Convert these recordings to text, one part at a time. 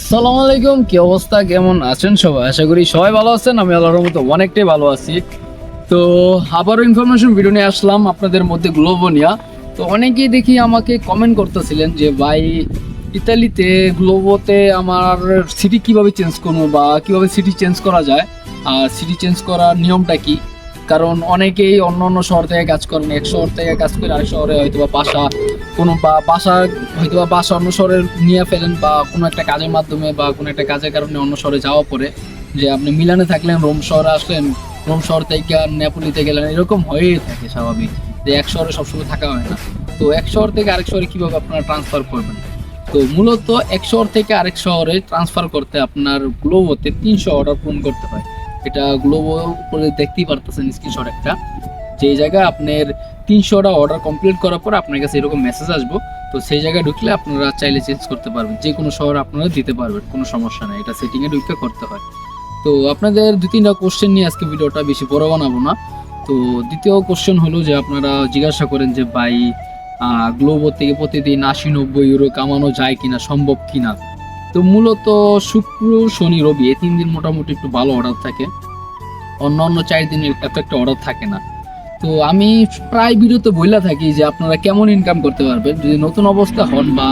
আসসালামু আলাইকুম, কি অবস্থা, কেমন আছেন সবাই? আশা করি সবাই ভালো আছেন, আমি আল্লাহর মতো অনেকটাই ভালো আছি। তো আবারও ইনফরমেশন ভিডিও নিয়ে আসলাম আপনাদের মধ্যে গ্লোবোনিয়া তো অনেকেই দেখি আমাকে কমেন্ট করতেছিলেন যে, ভাই, ইতালিতে গ্লোবোতে আমার সিটি কীভাবে চেঞ্জ করব বা কীভাবে সিটি চেঞ্জ করা যায়? আর সিটি চেঞ্জ করার নিয়মটা কি? কারণ অনেকেই অন্য অন্য শহর থেকে কাজ করেন। এক শহর থেকে কাজ করে আরেক শহরে হয়তো বা বাসা কোনো বা বাসা হয়তো বা বাসা অন্য শহরে নিয়ে ফেলেন বা কোনো একটা কাজের মাধ্যমে বা কোনো একটা কাজের কারণে অন্য শহরে যাওয়া পরে যে আপনি মিলানে থাকলেন, রোম শহরে আসলেন, রোম শহর থেকে নেপোলিতে গেলেন, এরকম হয়েই থাকে স্বাভাবিক যে এক শহরে সবসময় থাকা হয় না। তো এক শহর থেকে আরেক শহরে কীভাবে আপনারা ট্রান্সফার করবেন? তো মূলত এক শহর থেকে আরেক শহরে ট্রান্সফার করতে আপনার গ্লোবোতে তিনশো অর্ডার পূরণ করতে হয়। এটা গ্লোবো উপরে দেখতেই পারতেছেন স্ক্রিনশট একটা। যে জায়গায় আপনার তিনশোটা অর্ডার কমপ্লিট করার পর আপনার কাছে এরকম মেসেজ আসব, তো সেই জায়গায় ঢুকলে আপনারা চাইলে চেঞ্জ করতে পারবেন। যে কোনো শহর আপনারা দিতে পারবেন, কোনো সমস্যা নেই। এটা সেটিংয়ে ঢুকে করতে হয়। তো আপনাদের দু তিনটা কোশ্চেন নিয়ে আজকে ভিডিওটা বেশি বড় বানাবো না। তো দ্বিতীয় কোশ্চেন হলো যে আপনারা জিজ্ঞাসা করেন যে ভাই গ্লোবো থেকে প্রতিদিন আশি নব্বই ইউরো কামানো যায় কিনা, সম্ভব কিনা? তো মূলত শুক্র, শনি, রবি এই তিন দিন মোটামুটি একটু ভালো অর্ডার থাকে। অন্য অন্য চার দিন এত একটা অর্ডার থাকে না। তো আমি প্রায় ভিডিওতে বইলা থাকি যে আপনারা কেমন ইনকাম করতে পারবেন। যদি নতুন অবস্থা হন বা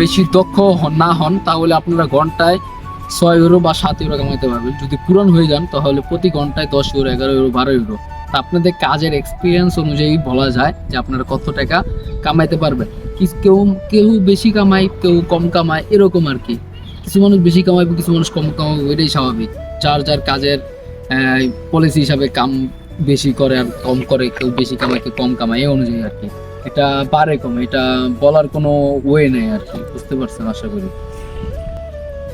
বেশি দক্ষ হন না হন, তাহলে আপনারা ঘন্টায় ছয় ইউরো বা সাত ইউরো কামাইতে পারবেন। যদি পূরণ হয়ে যান, তাহলে প্রতি ঘন্টায় দশ ইউরো এগারো ইউরো বারো ইউরো তা আপনাদের কাজের এক্সপিরিয়েন্স অনুযায়ী বলা যায় যে আপনারা কত টাকা কামাইতে পারবেন। কেউ কেউ বেশি কামায়, কেউ কম কামায়, এরকম আর কি। কিছু মানুষ বেশি কামাইবে, কিছু মানুষ কম কামাবে, এটাই স্বাভাবিক। যার যার কাজের পলিসি হিসাবে কাম বেশি করে আর কম করে, কেউ বেশি কামায়, কেউ কম কামায়, এই অনুযায়ী আর কি। এটা পারে কম, এটা বলার কোনো ওয়ে নেই আর কি, বুঝতে পারছেন আশা করি।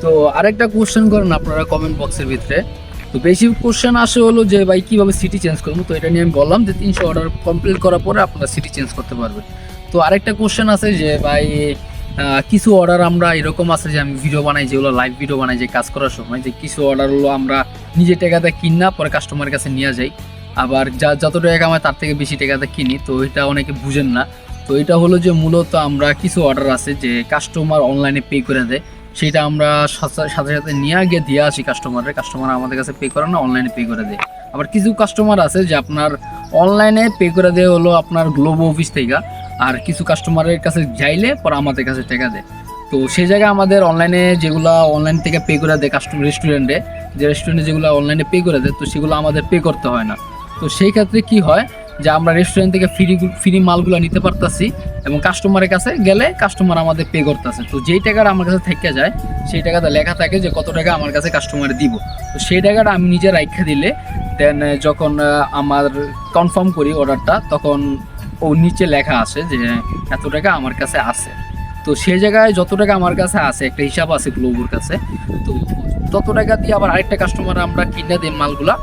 তো আরেকটা কোশ্চেন করেন আপনারা কমেন্ট বক্সের ভিতরে। তো বেশি কোশ্চেন আসে হলো যে, ভাই, কীভাবে সিটি চেঞ্জ করব? তো এটা নিয়ে আমি বললাম যে, তিনশো অর্ডার কমপ্লিট করার পরে আপনারা সিটি চেঞ্জ করতে পারবেন। তো আরেকটা কোশ্চেন আছে যে, ভাই কিছু অর্ডার আমরা এরকম আছে যে আমি ভিডিও বানাই, যেগুলো লাইভ ভিডিও বানাই, যে কাজ করার সময়, যে কিছু অর্ডার হলো আমরা নিজে টাকাতে কিনা, পরে কাস্টমারের কাছে নিয়ে যাই। আবার যা, যত টাকা কামায়, তার থেকে বেশি টাকাতে কিনি, তো এটা অনেকে বুঝেন না। তো এটা হলো যে মূলত আমরা কিছু অর্ডার আছে যে কাস্টমার অনলাইনে পে করে দেয়। সেটা আমরা সাথে সাথে সাথে নিয়ে গিয়ে দিয়ে আসি কাস্টমারের কাস্টমার আমাদের কাছে পে করে না অনলাইনে পে করে দেয়। আবার কিছু কাস্টমার আছে যে আপনার অনলাইনে পে করে দেয় হলো আপনার গ্লোবো অফিস থেকে। আর কিছু কাস্টমারের কাছে যাইলে পরে আমাদের কাছে টাকা দেয়। তো সেই জায়গায় আমাদের অনলাইনে যেগুলো অনলাইন থেকে পে করে দেয় কাস্টমার রেস্টুরেন্টে যে রেস্টুরেন্টে যেগুলো অনলাইনে পে করে দেয়, তো সেগুলো আমাদের পে করতে হয় না। তো সেই ক্ষেত্রে কি হয় যে আমরা রেস্টুরেন্ট থেকে ফ্রি ফ্রি মালগুলো নিতে পারতাছি এবং কাস্টমারের কাছে গেলে কাস্টমার আমাদের পে করতেছে। তো যেই টাকাটা আমার কাছে থেকে যায়, সেই টাকাটা লেখা থাকে যে কত টাকা আমার কাছে কাস্টমারে দিব। তো সেই টাকাটা আমি নিজে রাখা দিলে দেন যখন আমার কনফার্ম করি অর্ডারটা তখন ও নিচে লেখা আছে যে এত টাকা আমার কাছে আছে। তো সেই জায়গায় যত টাকা আমার কাছে আছে, একটা হিসাব আছে গ্লোবুর কাছে, তো তত টাকা দিয়ে আবার আরেকটা কাস্টমার আমরা কিনে দিই মালগুলা।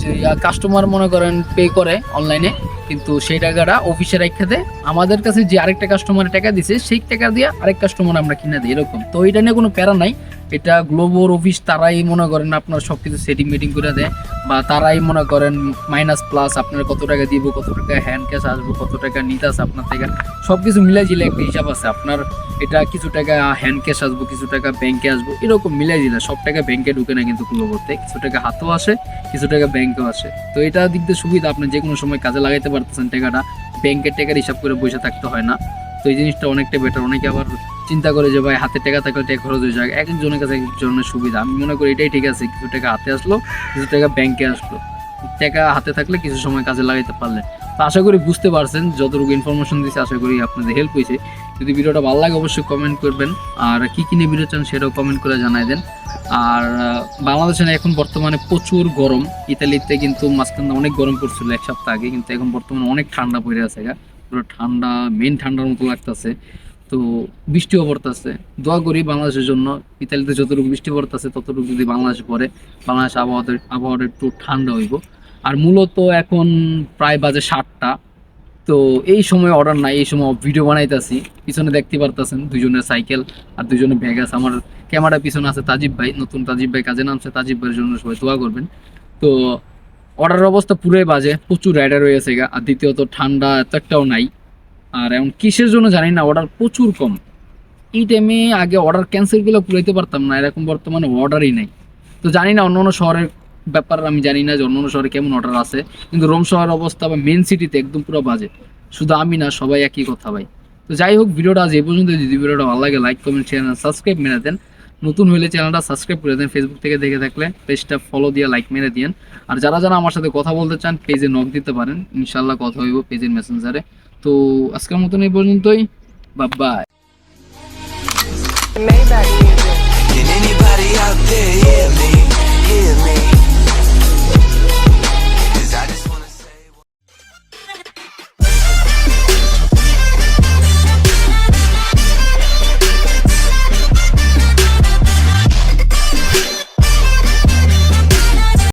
যে কাস্টমার মনে করেন পে করে অনলাইনে কিন্তু সেই টাকাটা অফিসে রেখে দেয়। আমাদের কাছে যে আরেকটা কাস্টমার টাকা দিছে, সেই টাকা দিয়ে আরেক কাস্টমার আমরা কিনে দিই, এরকম। তো এটা নিয়ে কোনো প্যারা নাই। এটা গ্লোবোর অফিস তারাই মনে করেন আপনার সব কিছু সেটিং মিটিং করে দেয় বা তারাই মনে করেন মাইনাস প্লাস আপনার কত টাকা দিব, কত টাকা হ্যান্ড ক্যাশ আসব, কত টাকা নিতে আসে আপনার থেকে। সব কিছু মিলাই জিলে একটা হিসাব আছে। আপনার এটা কিছু টাকা হ্যান্ড ক্যাশ আসব, কিছু টাকা ব্যাংকে আসব, এরকম মিলাই দিলে সব টাকা ব্যাংকে ঢুকে না কিন্তু গ্লোবোতে কিছু টাকা হাতেও আসে, কিছু টাকা ব্যাংকেও আসে। তো এটা দিক দিয়ে সুবিধা, আপনি যে কোনো সময় কাজে লাগাইতে পারতেছেন টাকাটা ব্যাংকের টাকার হিসাব করে বসে থাকতে হয় না। তো এই জিনিসটা অনেকটা বেটার অনেকে আবার চিন্তা করে যে ভাই, হাতে টাকা থাকলে টাকা খরচ হয়ে যায় এক একজনের কাছে একজনের সুবিধা। আমি মনে করি এটাই ঠিক আছে, কিছু টাকা হাতে আসলো, কিছু টাকা ব্যাংকে আসলো। টাকা হাতে থাকলে কিছু সময় কাজে লাগাইতে পারলে। তো আশা করি বুঝতে পারছেন, যতটুকু ইনফরমেশন দিয়েছে, আশা করি আপনাদের হেল্প হয়েছে। যদি ভিডিওটা ভালো লাগে, অবশ্যই কমেন্ট করবেন। আর কি কি নিয়ে ভিডিও চান সেটাও কমেন্ট করে জানাই দেন। আর বাংলাদেশে এখন বর্তমানে প্রচুর গরম। ইতালিতে কিন্তু মাঝখানে অনেক গরম পড়ছিল এক সপ্তাহ আগে, কিন্তু এখন বর্তমানে অনেক ঠান্ডা পড়ে আছে পুরো ঠান্ডা মেন ঠান্ডার মতো লাগতেছে। তো বৃষ্টিও পড়তেছে। দোয়া করি বাংলাদেশের জন্য, ইতালিতে যতটুকু বৃষ্টি পড়তেছে, ততটুকু যদি বাংলাদেশে পড়ে, বাংলাদেশ আবহাওয়াতে আবহাওয়াটা একটু ঠান্ডা হইব। আর মূলত এখন প্রায় বাজে সাতটা। তো এই সময় অর্ডার নাই, এই সময় ভিডিও বানাইতেছি। পিছনে দেখতে পারতেছেন দুজনের সাইকেল আর দুজনের ব্যাগ আছে। আমার ক্যামেরা পিছনে আছে তাজিব ভাই, নতুন তাজিব ভাই কাজে নামছে। তাজিব ভাইয়ের জন্য সবাই দোয়া করবেন। তো অর্ডারের অবস্থা পুরোই বাজে, প্রচুর রাইডার হয়েছে গা। আর দ্বিতীয়ত ঠান্ডা এত একটাও নাই। আর এখন কিসের জন্য জানি না অর্ডার প্রচুর কম। এই টাইমে আগে অর্ডার ক্যান্সেলগুলো পুরাইতে পারতাম না, এরকম বর্তমানে অর্ডারই নেই। তো জানি না অন্য অন্য শহরের ব্যাপার, আমি জানি না যে অন্য অন্য শহরে কেমন অর্ডার আছে, কিন্তু রোম শহরের অবস্থা বা মেন সিটিতে একদম পুরো বাজে। শুধু আমি না, সবাই একই কথা ভাই। তো যাই হোক, ভিডিওটা আজ এই পর্যন্ত। যদি ভিডিওটা ভালো লাগে লাইক কমেন্ট শেয়ার সাবস্ক্রাইব মেরে দেন। নতুন হলে চ্যানেলটা সাবস্ক্রাইব করে দেন ফেসবুক থেকে দেখে থাকলে পেজটা ফলো দিয়ে লাইক মেরে দিন আর যারা যারা আমার সাথে কথা বলতে চান পেজে নক দিতে পারেন। ইনশাল্লাহ কথা হইব পেজের মেসেঞ্জারে তো আজকের মতন এই পর্যন্তই বা bye Maybach music. Can anybody out there hear me? Hear me?